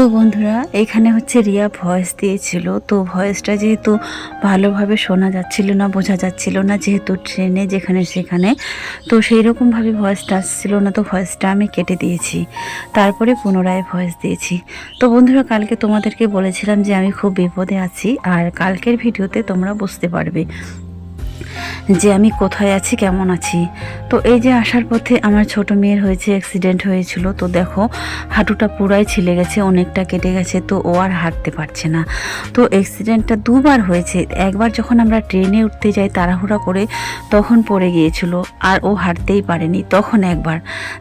তো বন্ধুরা, এখানে হচ্ছে রিয়া ভয়েস দিয়েছিল। তো ভয়েসটা যেহেতু ভালোভাবে শোনা যাচ্ছিল না, বোঝা যাচ্ছিল না, যেহেতু ট্রেনে যেখানে সেখানে, তো সেই রকমভাবে ভয়েসটা আসছিল না, তো ভয়েসটা আমি কেটে দিয়েছি। তারপরে পুনরায় ভয়েস দিয়েছি। তো বন্ধুরা, কালকে তোমাদেরকে বলেছিলাম যে আমি খুব বিপদে আছি, আর কালকের ভিডিওতে তোমরা বুঝতে পারবে যে আমি কোথায় আছি, কেমন আছি? তো এই যে আসার পথে আমার ছোট মেয়ের হয়েছে অ্যাক্সিডেন্ট হয়েছিল, তো দেখো হাঁটুটা পুরাই ছিলে গেছে, অনেকটা কেটে গেছে, তো ও আর হাঁটতে পারছে না। তো অ্যাক্সিডেন্টটা দুবার হয়েছে, একবার যখন আমরা ট্রেনে উঠতে যাই, তাড়াহুড়া করে তখন পড়ে গিয়েছিল, আর ও হাঁটতেই পারেনি, তখন একবার।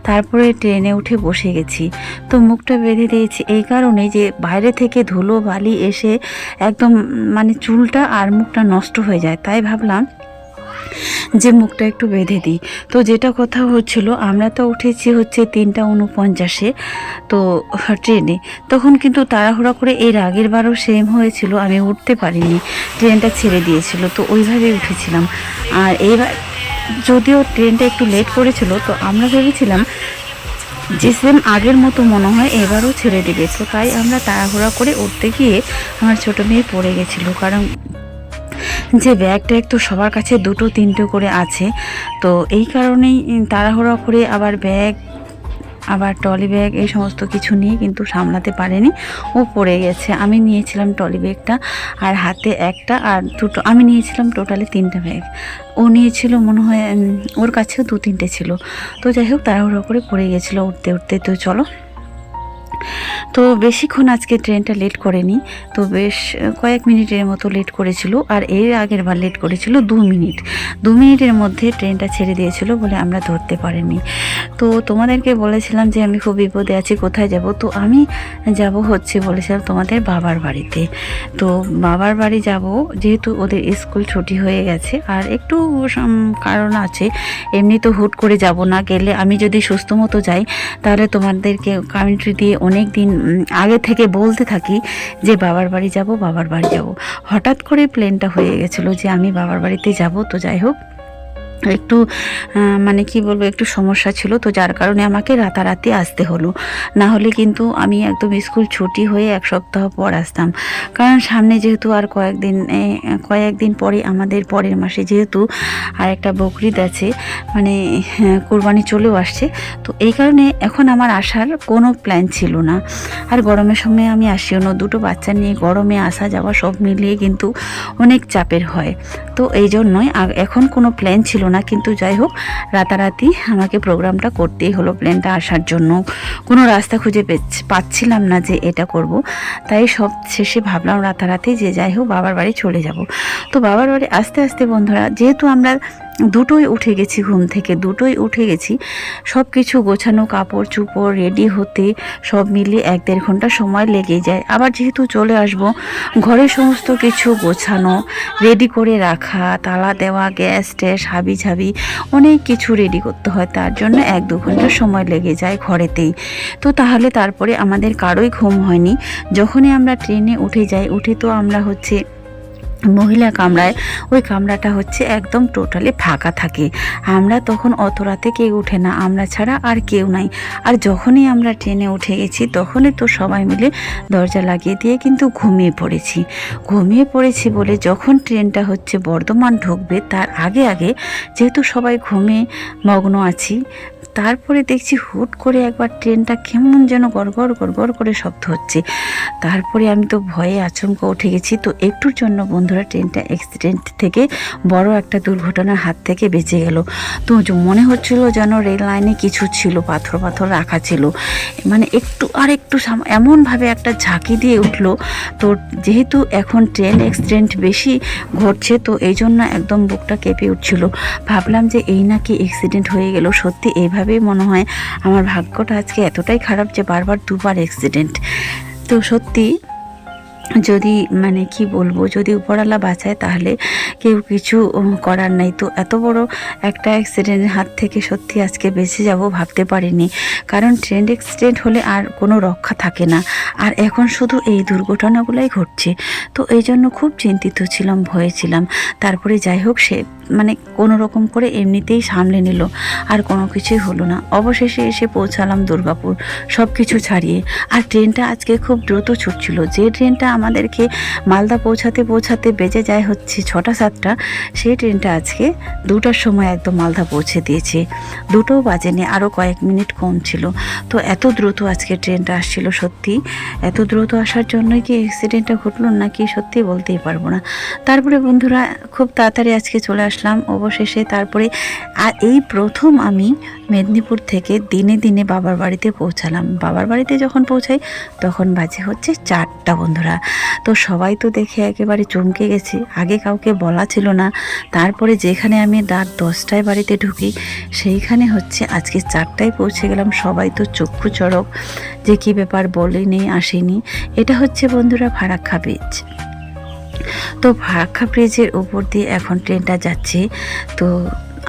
তারপরে ট্রেনে উঠে বসে গেছি, তো মুখটা বেঁধে দিয়েছি, এই কারণে যে বাইরে থেকে ধুলো বালি এসে একদম মানে চুলটা আর মুখটা নষ্ট হয়ে যায়, তাই ভাবলাম যে মুখটা একটু বেঁধে দিই। তো যেটা কথা হচ্ছিল, আমরা তো উঠেছি হচ্ছে তিনটা উনপঞ্চাশে, তো ট্রেনে। তখন কিন্তু তাড়াহুড়া করে এর আগের বারও সেম হয়েছিল, আমি উঠতে পারিনি। ট্রেনটা ছেড়ে দিয়েছিল, তো ওইভাবেই উঠেছিলাম। আর এইবার যদিও ট্রেনটা একটু লেট করেছিল, তো আমরা ভেবেছিলাম যে সেম আগের মতো মনে হয় এবারও ছেড়ে দেবে। তো তাই আমরা তাড়াহুড়া করে উঠতে গিয়ে আমার ছোটো মেয়ে পড়ে গেছিল, কারণ যে ব্যাগ ট্যাগ তো সবার কাছে দুটো, তিনটে করে আছে। তো এই কারণেই তাড়াহুড়া করে আবার ব্যাগ আবার টলি ব্যাগ এই সমস্ত কিছু নিয়ে কিন্তু সামলাতে পারেনি। ও পড়ে গেছে। আমি নিয়েছিলাম টলি ব্যাগটা আর হাতে একটা আর দুটো, আমি নিয়েছিলাম টোটালি তিনটা ব্যাগ ও নিয়েছিল মনে হয় ওর কাছেও দু তিনটে ছিল। তো যাই হোক, তাড়াহুড়ো করে পড়ে গেছিল উঠতে উঠতে। তো চলো তো বেশিক্ষণ আজকে ট্রেনটা লেট করেনি, তো বেশ কয়েক মিনিটের মতো লেট করেছিল, আর এর আগের বার লেট করেছিল দু মিনিট। দু মিনিটের মধ্যে ট্রেনটা ছেড়ে দিয়েছিল বলে আমরা ধরতে পারিনি। তো তোমাদেরকে বলেছিলাম যে আমি খুব বিপদে আছি, কোথায় যাব? তো আমি যাব হচ্ছে বলেছিলাম তোমাদের বাবার বাড়িতে। তো বাবার বাড়ি যাব, যেহেতু ওদের স্কুল ছুটি হয়ে গেছে, আর একটু কারণ আছে, এমনি তো হুট করে যাব না, গেলে আমি যদি সুস্থ মতো যাই, তাহলে তোমাদেরকে কমেন্ট্রি দিয়ে অনেক দিন আগে থেকে বলতে থাকি যে বাবার বাড়ি যাব, বাবার বাড়ি যাব। হঠাৎ করে প্ল্যানটা হয়ে গেছিল যে আমি বাবার বাড়িতে যাব, তো যাই হোক একটু মানে কি বলব একটু সমস্যা ছিল তো যার কারণে আমাকে রাতারাতি আসতে হলো। না হলে কিন্তু আমি একদম স্কুল ছুটি হয়ে এক সপ্তাহ পর আসতাম। কারণ সামনে যেহেতু আর কয়েকদিন কয়েকদিন পরে আমাদের পরের মাসে যেহেতু আর একটা বকরিদ আছে মানে হ্যাঁ, কোরবানি চলেও আসছে তো এই কারণে এখন আমার আসার কোনো প্ল্যান ছিল না। আর গরমের সময় আমি আসিও না দুটো বাচ্চা নিয়ে গরমে আসা যাওয়া সব মিলিয়ে কিন্তু অনেক চাপের হয়। তো এই জন্যই এখন কোনো প্ল্যান ছিল না, কিন্তু যাই হোক, রাতারাতি আমাকে প্রোগ্রামটা করতেই হলো প্লেনটা আসার জন্য। কোনো রাস্তা খুঁজে পাচ্ছিলাম না যে এটা করব। তাই সব শেষে ভাবলাম রাতারাতি যে যাই হোক, বাবার বাড়ি চলে যাব। তো বাবার বাড়ি আস্তে আস্তে বন্ধুরা, যেহেতু আমরা দুটোই উঠে গেছি ঘুম থেকে, দুটোই উঠে গেছি। সব কিছু গোছানো, কাপড় চুপড় রেডি হতে সব মিলিয়ে এক দেড় ঘণ্টা সময় লেগে যায়। আবার যেহেতু চলে আসব ঘরে সমস্ত কিছু গোছানো রেডি করে রাখা, তালা দেওয়া, গ্যাস, ট্যাস, হাবি ঝাবি অনেক কিছু রেডি করতে হয়। তার জন্য এক দু ঘণ্টা সময় লেগে যায় ঘরেতেই। তো তাহলে তারপরে আমাদের কারোই ঘুম হয়নি। যখনই আমরা ট্রেনে উঠে যাই, উঠে তো আমরা হচ্ছে মহিলা কামরায়, ওই কামরাটা হচ্ছে একদম টোটালি ফাঁকা থাকে। আমরা তখন অত রাতে কেউ উঠে না, আমরা ছাড়া আর কেউ নাই। আর যখনই আমরা ট্রেনে উঠে গেছি, তখনই তো সবাই মিলে দরজা লাগিয়ে দিয়ে কিন্তু ঘুমিয়ে পড়েছি। ঘুমিয়ে পড়েছি বলে যখন ট্রেনটা হচ্ছে বর্ধমান ঢুকবে, তার আগে আগে যেহেতু সবাই ঘুমে মগ্ন আছি, তারপরে দেখছি হুট করে একবার ট্রেনটা কেমন যেন গড়গড় গড়গড় করে শব্দ হচ্ছে। তারপরে আমি তো ভয়ে আচমকা উঠে গেছি। তো একটুর জন্য বন্ধুরা ট্রেনটা অ্যাক্সিডেন্ট থেকে বড় একটা দুর্ঘটনার হাত থেকে বেঁচে গেল। তো মনে হচ্ছিল যেন রেল লাইনে কিছু ছিল, পাথর পাথর রাখা ছিল। মানে একটু আর একটু এমনভাবে একটা ঝাঁকি দিয়ে উঠল। তো যেহেতু এখন ট্রেন অ্যাক্সিডেন্ট বেশি ঘটছে, তো এই জন্য একদম বুকটা কেঁপে উঠছিল। ভাবলাম যে এই নাকি অ্যাক্সিডেন্ট হয়ে গেল। সত্যি এইভাবেই মনে হয় আমার ভাগ্যটা আজকে এতটাই খারাপ যে বারবার দুবার অ্যাক্সিডেন্ট তো সত্যি যদি মানে কি বলব, যদি উপরালা বাঁচায় তাহলে কেউ কিছু করার নাই। তো এত বড় একটা অ্যাক্সিডেন্টের হাত থেকে সত্যি আজকে বেঁচে যাব ভাবতে পারিনি। কারণ ট্রেন অ্যাক্সিডেন্ট হলে আর কোনো রক্ষা থাকে না। আর এখন শুধু এই দুর্ঘটনাগুলোই ঘটছে। তো এই জন্য খুব চিন্তিত ছিলাম, ভয়ে ছিলাম। তারপরে যাই হোক, সে মানে কোনো রকম করে এমনিতেই সামলে নিল, আর কোনো কিছুই হলো না। অবশেষে এসে পৌঁছালাম দুর্গাপুর সব কিছু ছাড়িয়ে। আর ট্রেনটা আজকে খুব দ্রুত ছুটছিল। যে ট্রেনটা আমাদেরকে মালদা পৌঁছাতে পৌঁছাতে বেজে যায় হচ্ছে ছটা সাতটা, সেই ট্রেনটা আজকে দুটার সময় একদম মালদা পৌঁছে দিয়েছে। দুটোও বাজেনি আরও কয়েক মিনিট কম ছিল। তো এত দ্রুত আজকে ট্রেনটা আসছিল সত্যি। এত দ্রুত আসার জন্যই কি অ্যাক্সিডেন্টটা ঘটলো নাকি সত্যি বলতেই পারব না? তারপরে বন্ধুরা, খুব তাড়াতাড়ি আজকে চলে আসলাম। অবশেষে তারপরে আর এই প্রথম আমি মেদিনীপুর থেকে দিনে দিনে বাবার বাড়িতে পৌঁছালাম। বাবার বাড়িতে যখন পৌঁছাই, তখন বাজে হচ্ছে চারটা বন্ধুরা। তো সবাই তো দেখে একেবারে চমকে গেছে। আগে কাউকে বলা ছিল না। তারপরে যেখানে আমি রাত দশটায় বাড়িতে ঢুকি, সেইখানে হচ্ছে আজকে চারটায় পৌঁছে গেলাম। সবাই তো চক্ষু চড়ক। যে কী ব্যাপার বলেনি আসেনি। এটা হচ্ছে বন্ধুরা ফারাক্কা ব্রিজ তো ফারাক্কা ব্রিজের উপর দিয়ে এখন ট্রেনটা যাচ্ছে। তো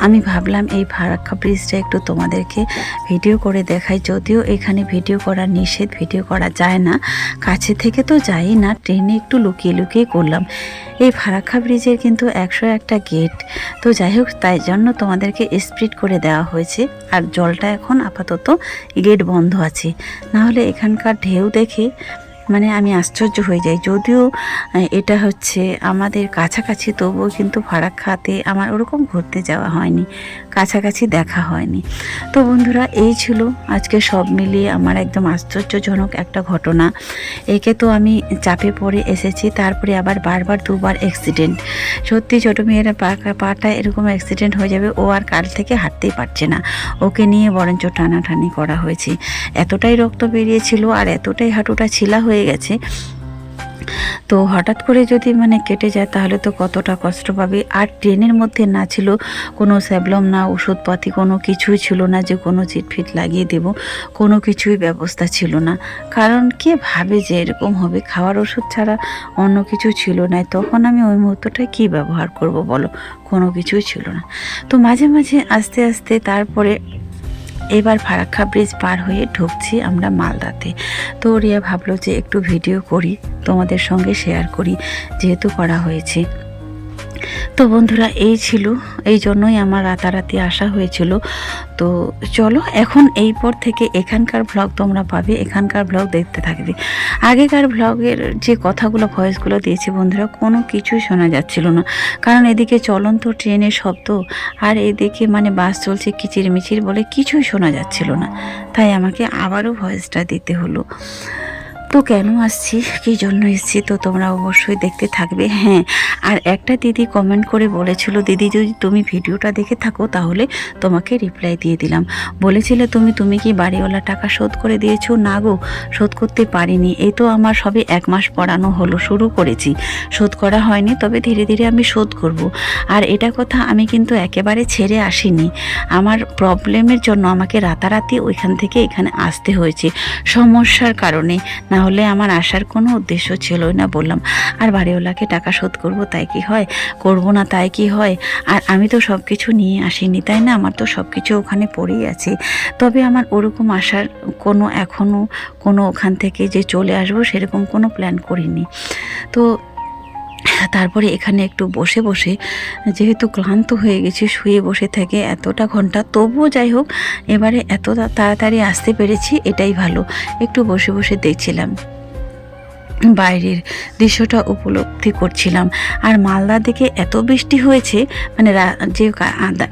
আমি ভাবলাম এই ফারাক্কা ব্রিজটা একটু তোমাদেরকে ভিডিও করে দেখাই। যদিও এখানে ভিডিও করা নিষেধ ভিডিও করা যায় না। কাছে থেকে তো যাই না, ট্রেনে একটু লুকিয়ে লুকিয়ে করলাম। এই ফারাক্কা ব্রিজের কিন্তু একশো একটা গেট তো যাই হোক, তাই জন্য তোমাদেরকে স্প্রিড করে দেওয়া হয়েছে। আর জলটা এখন আপাতত গেট বন্ধ আছে। না হলে এখানকার ঢেউ দেখে মানে আমি আশ্চর্য হয়ে যাই। যদিও এটা হচ্ছে আমাদের কাছাকাছি, তবুও কিন্তু ফারাক্কাতে আমার ওরকম ঘুরতে যাওয়া হয়নি, কাছাকাছি দেখা হয়নি। তো বন্ধুরা, এই ছিল আজকে সব মিলিয়ে আমার একদম আশ্চর্যজনক একটা ঘটনা। একে তো আমি চাপে পড়ে এসেছি, তারপরে আবার বারবার দুবার অ্যাক্সিডেন্ট সত্যি ছোটো মেয়েরা পাটা এরকম অ্যাক্সিডেন্ট হয়ে যাবে, ও আর কাল থেকে হাঁটতেই পারছে না। ওকে নিয়ে বরঞ্চ টানাটানি করা হয়েছে। এতটাই রক্ত বেরিয়েছিল আর এতটাই হাঁটুটা ছিলা হয়ে গেছে। তো হঠাৎ করে যদি মানে কেটে যায়, তাহলে তো কতটা কষ্ট পাবে। আর ট্রেনের মধ্যে না ছিল কোনো স্যাবলম, না ওষুধপাতি, কোনো কিছুই ছিল না যে কোনো চিটফিট লাগিয়ে দেব, কোনো কিছুই ব্যবস্থা ছিল না। কারণ কে ভাবে যে এরকম হবে? খাওয়ার ওষুধ ছাড়া অন্য কিছু ছিল না। তখন আমি ওই মুহূর্তটায় কী ব্যবহার করব বলো? কোনো কিছুই ছিল না। তো মাঝে মাঝে আস্তে আস্তে তারপরে এবার ফারাক্কা ব্রিজ পার হয়ে ঢুকছি আমরা মালদাতে। তো রিয়া ভাবলো যে একটু ভিডিও করি, তোমাদের সঙ্গে শেয়ার করি, যেহেতু করা হয়েছে। তো বন্ধুরা, এই ছিল, এই জন্যই আমার রাতারাতি আসা হয়েছিল। তো চলো, এখন এই পর থেকে এখানকার ব্লগ তোমরা পাবে, এখানকার ব্লগ দেখতে থাকবে। আগেকার ব্লগের যে কথাগুলো ভয়েসগুলো দিয়েছে বন্ধুরা, কোনো কিছুই শোনা যাচ্ছিল না। কারণ এদিকে চলন্ত ট্রেনের শব্দ, আর এদিকে মানে বাস চলছে কিচির মিচির বলে কিছুই শোনা যাচ্ছিল না। তাই আমাকে আবারও ভয়েসটা দিতে হলো। তো কেন আসছি কী জন্য এসছি তো তোমরা অবশ্যই দেখতে থাকবে। হ্যাঁ আর একটা দিদি কমেন্ট করে বলেছিল, দিদি, যদি তুমি ভিডিওটা দেখে থাকো, তাহলে তোমাকে রিপ্লাই দিয়ে দিলাম। বলেছিলে, তুমি তুমি কি বাড়িওয়ালা টাকা শোধ করে দিয়েছ? না গো, শোধ করতে পারিনি। এই তো আমার সবে এক মাস পড়ানো হলো, শুরু করেছি। শোধ করা হয়নি, তবে ধীরে ধীরে আমি শোধ করব। আর এটা কথা আমি কিন্তু একেবারে ছেড়ে আসিনি। আমার প্রবলেমের জন্য আমাকে রাতারাতি ওইখান থেকে এখানে আসতে হয়েছে সমস্যার কারণে। না হলে আমার আসার কোনো উদ্দেশ্য ছিল না। বললাম, আর বাড়িওয়ালাকে টাকা শোধ করব তাই কি হয়? করব না তাই কি হয়? আর আমি তো সব কিছু নিয়ে আসিনি, তাই না? আমার তো সব কিছু ওখানে পড়েই আছে। তবে আমার ওরকম আসার কোনো এখনও কোনো ওখান থেকে যে চলে আসব সেরকম কোনো প্ল্যান করিনি। তো তারপরে এখানে একটু বসে বসে যেহেতু ক্লান্ত হয়ে গেছি, শুয়ে বসে থেকে এতটা ঘণ্টা, তবুও যাই হোক, এবারে এত তাড়াতাড়ি আসতে পেরেছি, এটাই ভালো। একটু বসে বসে দেখছিলাম। বাইরের দৃশ্যটা উপলব্ধি করছিলাম। আর মালদার দিকে এত বৃষ্টি হয়েছে মানে যে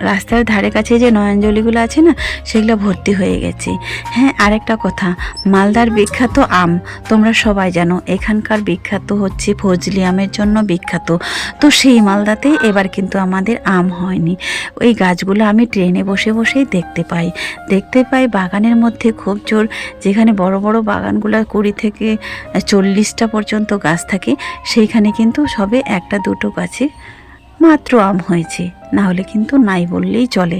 রাস্তার ধারে কাছে যে নয়নজলিগুলো আছে না, সেগুলো ভর্তি হয়ে গেছে। হ্যাঁ আরেকটা কথা, মালদার বিখ্যাত আম, তোমরা সবাই জানো, এখানকার বিখ্যাত হচ্ছে ফজলি আমের জন্য বিখ্যাত। তো সেই মালদাতেই এবার কিন্তু আমাদের আম হয়নি। ওই গাছগুলো আমি ট্রেনে বসে বসেই দেখতে পাই। দেখতে পাই বাগানের মধ্যে খুব জোর, যেখানে বড় বড় বাগানগুলো কুড়ি থেকে চল্লিশটা পর্যন্ত গাছ থাকে, সেইখানে কিন্তু সবে একটা দুটো গাছে মাত্র আম হয়েছে। না হলে কিন্তু নাই বললেই চলে।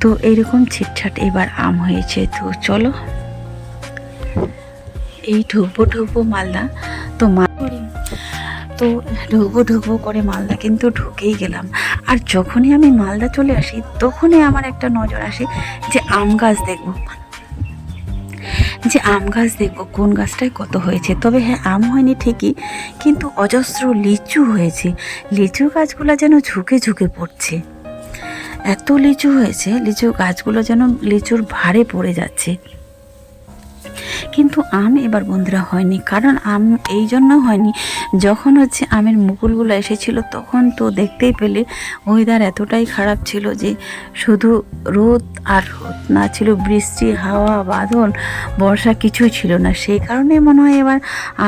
তো এইরকম ছিটছাট এবার আম হয়েছে। তো চলো। এই ঢুকবো ঢুকবো মালদা। তো মা তো ঢুকবো ঢুকবো করে মালদা কিন্তু ঢুকেই গেলাম। আর যখনই আমি মালদা চলে আসি, তখনই আমার একটা নজর আসে যে আম গাছ দেখব। যে আম গাছ দেখব কোন গাছটায় কত হয়েছে। তবে হ্যাঁ আম হয়নি ঠিকই, কিন্তু অজস্র লিচু হয়েছে। লিচু গাছগুলো যেন ঝুঁকে ঝুঁকে পড়ছে। এত লিচু হয়েছে, লিচু গাছগুলো যেন লিচুর ভারে পড়ে যাচ্ছে। কিন্তু আম এবার বন্ধুরা হয়নি, কারণ আম এই জন্য হয়নি। যখন হচ্ছে আমের মুকুলগুলো এসেছিল, তখন তো দেখতেই পেলে ওয়েদার এতটাই খারাপ ছিল যে শুধু রোদ আর রোদ না ছিল, বৃষ্টি, হাওয়া, বাদল, বর্ষা কিছুই ছিল না। সেই কারণে মনে হয় এবার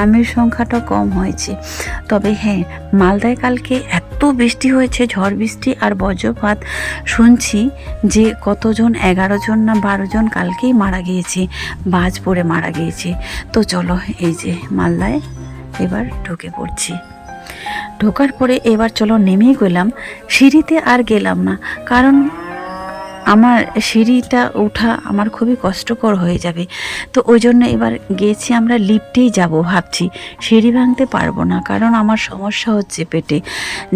আমের সংখ্যাটা কম হয়েছে। তবে হ্যাঁ মালদায় কালকে এত বৃষ্টি হয়েছে, ঝড় বৃষ্টি আর বজ্রপাত শুনছি যে কতজন, এগারো জন না বারো জন কালকেই মারা গিয়েছে বাজ পড়ে মারা গিয়েছে। তো চলো এই যে মালদায় এবার ঢুকে পড়ছি। ঢোকার পরে এবার চলো নেমেই গেলাম, সিঁড়িতে আর গেলাম না, কারণ আমার সিঁড়িটা ওঠা আমার খুবই কষ্টকর হয়ে যাবে। তো ওই জন্য এবার গেছি আমরা লিফটেই যাব ভাবছি। সিঁড়ি ভাঙতে পারব না, কারণ আমার সমস্যা হচ্ছে পেটে।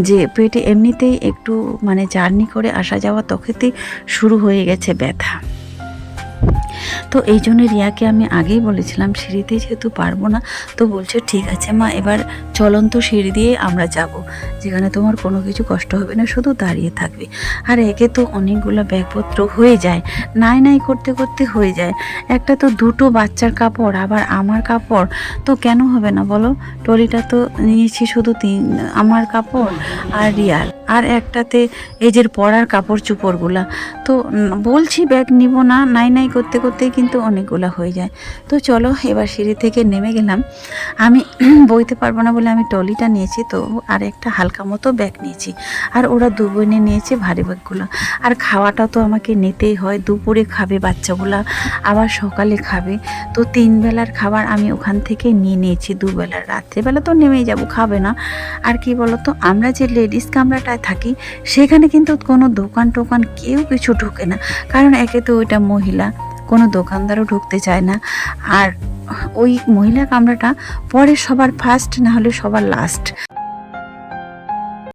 যে পেটে এমনিতেই একটু মানে জার্নি করে আসা যাওয়া তখেতেই শুরু হয়ে গেছে ব্যথা। তো এই জন্য রিয়াকে আমি আগেই বলেছিলাম, সিঁড়িতে যেহেতু পারব না, তো বলছে, ঠিক আছে মা, এবার চলন্ত সিঁড়ি দিয়ে আমরা যাব। যেখানে তোমার কোনো কিছু কষ্ট হবে না, শুধু দাঁড়িয়ে থাকবে। আর একে তো অনেকগুলো ব্যাগপত্র হয়ে যায়, নাই নাই করতে করতে হয়ে যায়। একটা তো দুটো বাচ্চার কাপড়, আবার আমার কাপড়, তো কেন হবে না বলো? টলিটা তো নিয়েছি শুধু তিন, আমার কাপড় আর রিয়ার। আর একটাতে এজের পরার কাপড় চোপড়গুলা, তো বলছি ব্যাগ নিব না, নাই নাই করতে করতে করতেই কিন্তু অনেকগুলো হয়ে যায়। তো চলো, এবার সিঁড়ি থেকে নেমে গেলাম। আমি বইতে পারব না বলে আমি টলিটা নিয়েছি, তো আর একটা হালকা মতো ব্যাগ নিয়েছি। আর ওরা দু বোনে নিয়েছে ভারী ব্যাগগুলো। আর খাওয়াটা তো আমাকে নিতেই হয়, দুপুরে খাবে বাচ্চাগুলো, আবার সকালে খাবে। তো তিন বেলার খাবার আমি ওখান থেকে নিয়ে নিয়েছি দুবেলার রাত্রেবেলা তো নেমেই যাব, খাবে না। আর কি বলতো, আমরা যে লেডিস কামরাটায় থাকি, সেখানে কিন্তু কোনো দোকান টোকান কেউ কিছু ঢোকে না। কারণ একে তো ওইটা মহিলা। কোনো দোকানদারও ঢুকতে চায় না। আর ওই মহিলা কামরাটা পরে সবার ফার্স্ট না হলে সবার লাস্ট